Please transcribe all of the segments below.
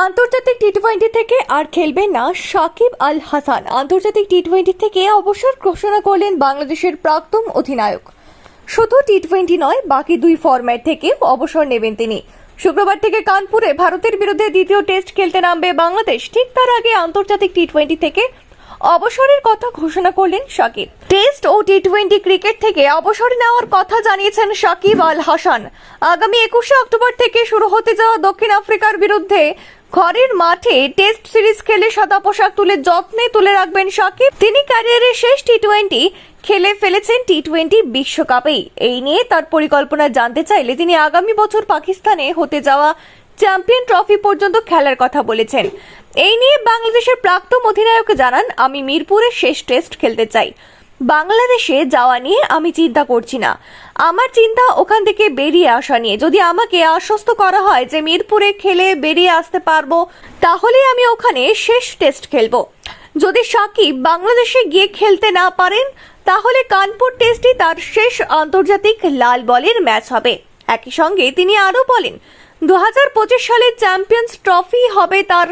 আন্তর্জাতিক T twenty থেকে আর খেলবেন না সাকিব আল হাসান। আন্তর্জাতিক টি টোয়েন্টি থেকে অবসর ঘোষণা করলেন বাংলাদেশের প্রাক্তন অধিনায়ক। শুধু টি টোয়েন্টি নয়, বাকি দুই ফরম্যাট থেকেও অবসর নেবেন তিনি। শুক্রবার থেকে কানপুরে ভারতের বিরুদ্ধে দ্বিতীয় টেস্ট খেলতে নামবে বাংলাদেশ। ঠিক তার আগে আন্তর্জাতিক টি টোয়েন্টি থেকে অবসরের কথা ঘোষণা করলেন সাকিব। টেস্ট ও টি টোয়েন্টি ক্রিকেট থেকে অবসর নেওয়ার কথা জানিয়েছেন সাকিব আল হাসান। আগামী একুশে অক্টোবর থেকে শুরু হতে যাওয়া দক্ষিণ আফ্রিকার বিরুদ্ধে ঘরের মাঠে টেস্ট সিরিজ খেলে সাদা পোশাক তুলে যত্নে তুলে রাখবেন সাকিব। তিনি ক্যারিয়ারের শেষ টি টোয়েন্টি খেলে ফেলেছেন টি টোয়েন্টি বিশ্বকাপেই। এই নিয়ে তার পরিকল্পনা জানতে চাইলে তিনি আগামী বছর পাকিস্তানে হতে যাওয়া চ্যাম্পিয়ন ট্রফি পর্যন্ত খেলার কথা বলেছেন। এই নিয়ে বাংলাদেশের প্রাক্তন অধিনায়ক জানান, আমি মিরপুরের শেষ টেস্ট খেলতে চাই। বাংলাদেশে যাওয়া নিয়ে আমি চিন্তা করছি না। আমার চিন্তা ওখান থেকে বেরিয়ে আসা নিয়ে। যদি আমাকে আশ্বস্ত করা হয় যে মিরপুরে খেলে বেরিয়ে আসতে পারব, তাহলে আমি ওখানে শেষ টেস্ট খেলব। যদি সাকিব বাংলাদেশে গিয়ে খেলতে না পারেন, তাহলে কানপুর টেস্টই তার শেষ আন্তর্জাতিক লাল বলের ম্যাচ হবে। একই সঙ্গে তিনি আরও বলেন দু হাজার পঁচিশ সালে চ্যাম্পিয়ন্স ট্রফি হবে তার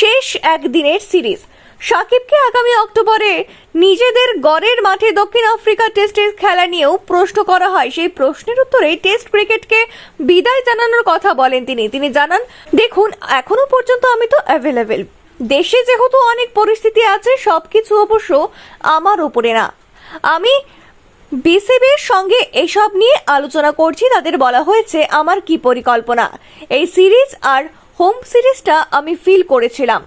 শেষ একদিনের সিরিজ। সাকিবকে আগামী অক্টোবরে নিজেদের গড়ের মাঠে দক্ষিণ আফ্রিকা টেস্টের খেলা নিয়েও প্রশ্ন করা হয়। সেই প্রশ্নের উত্তরে টেস্ট ক্রিকেটকে বিদায় জানানোর কথা বলেন তিনি। তিনি জানান, দেখুন, এখনও পর্যন্ত আমি তো অ্যাভেলেবেল দেশে যেহেতু অনেক পরিস্থিতি আছে, সবকিছু অবশ্য আমার উপরে না। আমি বিসিবির সঙ্গে এসব নিয়ে আলোচনা করছি। তাদের বলা হয়েছে, আমার কি পরিকল্পনা? এই সিরিজ আর হোম সিরিজটা আমি ফিল করেছিলাম।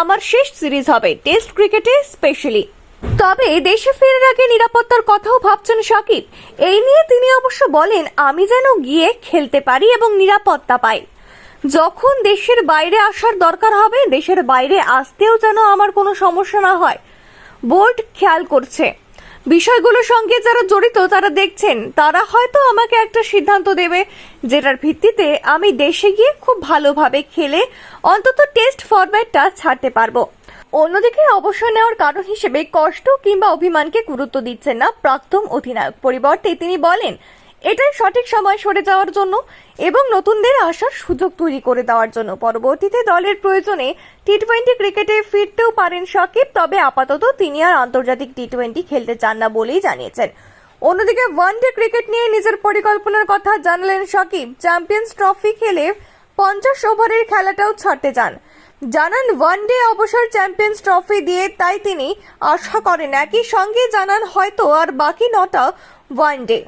আমার শেষ সিরিজ হবে টেস্ট ক্রিকেটে স্পেশালি তবে দেশে ফেরার আগে নিরাপত্তার কথাও ভাবছেন সাকিব এই নিয়ে তিনি অবশ্য বলেন, আমি যেন গিয়ে খেলতে পারি এবং নিরাপত্তা পাই। যখন দেশের বাইরে আসার দরকার হবে, দেশের বাইরে আসতেও যেন আমার কোনো সমস্যা না হয়। বোর্ড খেয়াল করছে। বিষয়গুলোর সঙ্গে যারা জড়িত, তারা দেখছেন, তারা হয়তো আমাকে একটা সিদ্ধান্ত দেবে যেটার ভিত্তিতে আমি দেশে গিয়ে খুব ভালোভাবে খেলে অন্তত টেস্ট ফরম্যাটটা ছাড়তে পারব। অন্যদিকে অবসর নেওয়ার কারণ হিসেবে কষ্ট কিংবা অভিমানকে গুরুত্ব দিচ্ছেন না প্রাক্তন অধিনায়ক। পরিবর্তে তিনি বলেন এটাই সঠিক সময় সরে যাওয়ার জন্য এবং নতুনদের আসার সুযোগ তৈরি করে দেওয়ার জন্য। পরবর্তীতে দলের প্রয়োজনে টি টোয়েন্টি ক্রিকেটে ফিরতেও পারেন সাকিব, তবে আপাতত তিনি আর আন্তর্জাতিক টি টোয়েন্টি খেলতে চান না বলেই জানিয়েছেন। অন্যদিকে ওয়ানডে ক্রিকেট নিয়ে নিজের পরিকল্পনার কথা জানালেন সাকিব। চ্যাম্পিয়ন্স ট্রফি খেলে পঞ্চাশ ওভারের খেলাটাও ছাড়তে চান। জানান, ওয়ানডে অবসর চ্যাম্পিয়ন্স ট্রফি দিয়ে তাই তিনি আশা করেন। একই সঙ্গে জানান, হয়তো আর বাকি নটা ওয়ানডে।